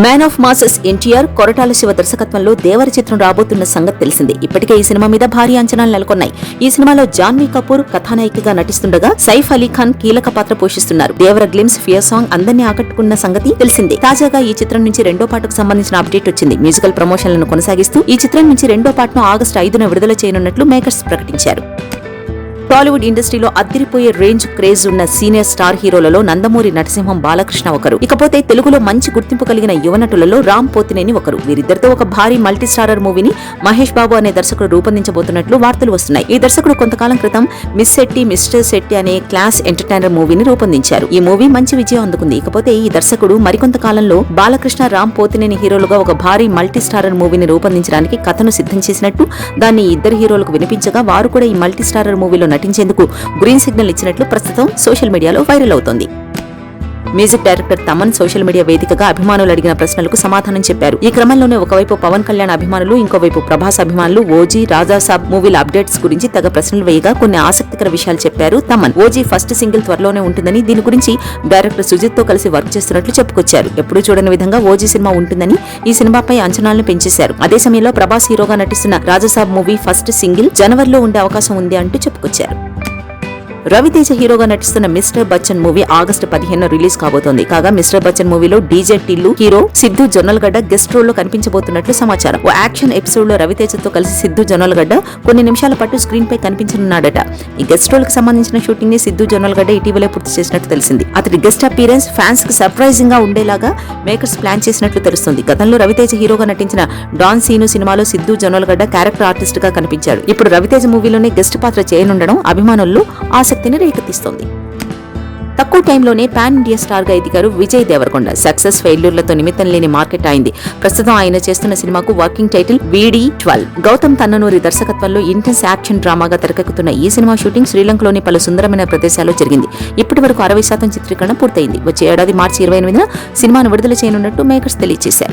Man of masses NTR Koratala Siva దర్శకత్వంలో దేవర చిత్రం రాబోతున్న సంగతి తెలిసిందే. ఇప్పటికే ఈ సినిమా మీద భారీ అంచనాలు నెలకొన్నాయి. ఈ సినిమాలో జాన్వీ కపూర్ కథానాయికగా నటిస్తుండగా సైఫ్ అలీ ఖాన్ కీలక పాత్ర పోషిస్తున్నారు. దేవర గ్లిమ్స్ ఫియర్ సాంగ్ అందరినీ ఆకట్టుకున్న సంగతి తెలిసిందే. తాజాగా ఈ చిత్రం నుంచి రెండో పాటకు సంబంధించిన అప్డేట్ వచ్చింది. మ్యూజికల్ ప్రమోషన్లను కొనసాగిస్తూ ఈ చిత్రం నుంచి రెండో పాటను ఆగస్టు ఐదున విడుదల చేయనున్నట్లు మేకర్స్ ప్రకటించారు. టాలీవుడ్ ఇండస్ట్రీలో అద్దిరిపోయే రేంజ్ క్రేజ్ ఉన్న సీనియర్ స్టార్ హీరోలలో నందమూరి నరసింహం బాలకృష్ణ ఒకరు. ఇకపోతే తెలుగులో మంచి గుర్తింపు కలిగిన యువ నటులలో రామ్ పోతినేని ఒకరు. వీరిద్దరితో ఒక భారీ మల్టీ స్టారర్ మూవీని మహేష్ బాబు అనే దర్శకుడు రూపొందించబోతున్నట్లు వార్తలు వస్తున్నాయి. ఈ దర్శకుడు కొంతకాలం క్రితం మిస్ శెట్టి మిస్టర్ శెట్టి అనే క్లాస్ ఎంటర్టైనర్ మూవీని రూపొందించారు. ఈ మూవీ మంచి విజయం అందుకుంది. ఇకపోతే ఈ దర్శకుడు మరికొంత కాలంలో బాలకృష్ణ రామ్ పోతినేని హీరోలుగా ఒక భారీ మల్టీ స్టారర్ మూవీని రూపొందించడానికి కథను సిద్ధం చేసినట్టు దాన్ని ఇద్దరు హీరోలకు వినిపించగా వారు కూడా ఈ మల్టీ స్టారర్ మూవీలో పాటించేందుకు గ్రీన్ సిగ్నల్ ఇచ్చినట్లు ప్రస్తుతం సోషల్ మీడియాలో వైరల్ అవుతోంది. Music director Thaman social media వేదికగా అభిమానులు అడిగిన ప్రశ్నలకు సమాధానం చెప్పారు. ఈ క్రమంలోనే ఒకవైపు పవన్ కళ్యాణ్ అభిమానులు ఇంకోవైపు ప్రభాస్ అభిమానులు ఓజీ రాజాసాబ్ మూవీల అప్డేట్స్ గురించి తగ ప్రశ్నలు వేయగా కొన్ని ఆసక్తికర విషయాలు చెప్పారు తమన్. ఓజీ ఫస్ట్ సింగిల్ త్వరలోనే ఉంటుందని దీని గురించి డైరెక్టర్ సుజిత్తో కలిసి వర్క్ చేస్తున్నట్లు చెప్పుకొచ్చారు. ఎప్పుడూ చూడని విధంగా ఓజీ సినిమా ఉంటుందని ఈ సినిమాపై అంచనాలను పెంచేశారు. అదే సమయంలో ప్రభాస్ హీరోగా నటిస్తున్న రాజసాబ్ మూవీ ఫస్ట్ సింగిల్ జనవరిలో ఉండే అవకాశం ఉంది అంటూ చెప్పుకొచ్చారు. రవితేజ హీరోగా నటిస్తున్న మిస్టర్ బచ్చన్ మూవీ ఆగస్టు పదిహేను రిలీజ్ కాబోతోంది. కాగా మిస్టర్ బచ్చన్ మూవీలో DJ Tillu hero Siddhu Jonnalagadda guest రోల్లో కనిపించబోతున్నట్లు సమాచారం. ఓ యాక్షన్ ఎపిసోడ్లో రవితేజతో కలిసి సిద్ధు జొన్నలగడ్డ కొన్ని నిమిషాల పాటు స్క్రీన్ పై కనిపించనున్నాడట. ఈ గెస్ట్ రోల్కి సంబంధించిన షూటింగ్ని సిద్ధు జొన్నలగడ్డ ఇటీవలే పూర్తి చేసినట్టు తెలిసింది. అతడి గెస్ట్ అపీరెన్స్ ఫ్యాన్స్కి సర్ప్రైజింగ్గా ఉండేలాగా మేకర్స్ ప్లాన్ చేసినట్లు తెలుస్తుంది. గతంలో రవితేజ హీరోగా నటించిన డాన్ సీను సినిమాలో సిద్ధు జొన్నలగడ్డ క్యారెక్టర్ ఆర్టిస్ట్గా కనిపించాడు. ఇప్పుడు రవితేజ మూవీలోనే గెస్ట్ పాత్ర చేయనుండడం అభిమానుల్లో ఆసక్తిని రేకెత్తిస్తోంది. తక్కువ టైంలోనే పాన్ ఇండియా స్టార్గా ఎదిగారు విజయ్ దేవరకొండ సక్సెస్ ఫెయిల్యూర్లతో నిమిత్తం లేని మార్కెట్ అయింది. ప్రస్తుతం ఆయన చేస్తున్న సినిమాకు working title VD twelve. Gowtam Tinnanuri దర్శకత్వంలో ఇంటెన్స్ యాక్షన్ డ్రామాగా తెరకెక్కుతున్న ఈ సినిమా షూటింగ్ శ్రీలంకలోని పలు సుందరమైన ప్రదేశాల్లో జరిగింది. ఇప్పటి వరకు అరవై శాతం చిత్రీకరణ పూర్తయింది. వచ్చే ఏడాది మార్చి ఇరవై ఎనిమిదిన సినిమాను విడుదల చేయనున్నట్టు మేకర్స్ తెలియజేశారు.